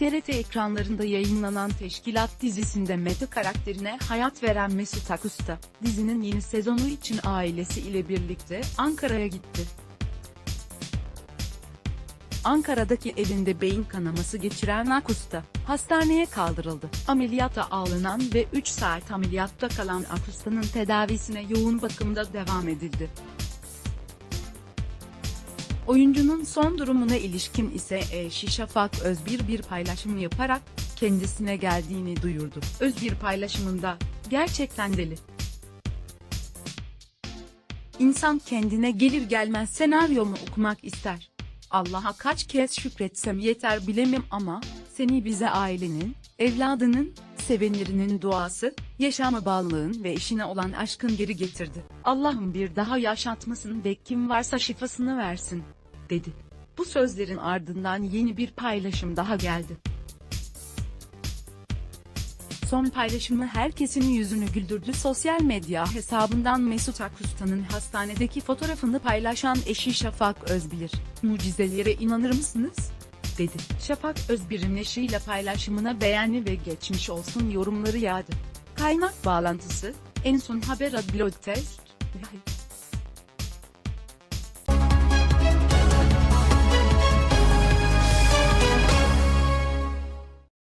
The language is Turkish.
TRT ekranlarında yayınlanan Teşkilat dizisinde Mete karakterine hayat veren Mesut Akusta, dizinin yeni sezonu için ailesi ile birlikte Ankara'ya gitti. Ankara'daki evinde beyin kanaması geçiren Akusta, hastaneye kaldırıldı. Ameliyata alınan ve 3 saat ameliyatta kalan Akusta'nın tedavisine yoğun bakımda devam edildi. Oyuncunun son durumuna ilişkin ise eşi Şafak Özbir bir paylaşım yaparak kendisine geldiğini duyurdu. Özbir paylaşımında, gerçekten deli. İnsan kendine gelir gelmez senaryomu okumak ister. Allah'a kaç kez şükretsem yeter bilemem ama, seni bize ailenin, evladının, sevenlerinin duası, yaşama bağlılığın ve eşine olan aşkın geri getirdi. Allah'ım bir daha yaşatmasın ve kim varsa şifasını versin, dedi. Bu sözlerin ardından yeni bir paylaşım daha geldi. Son paylaşımı herkesin yüzünü güldürdü. Sosyal medya hesabından Mesut Akusta'nın hastanedeki fotoğrafını paylaşan eşi Şafak Özbilir, mucizelere inanır mısınız? dedi. Şafak Özbir'in eşiyle paylaşımına beğeni ve geçmiş olsun yorumları yağdı. Kaynak bağlantısı, en son haber blog test,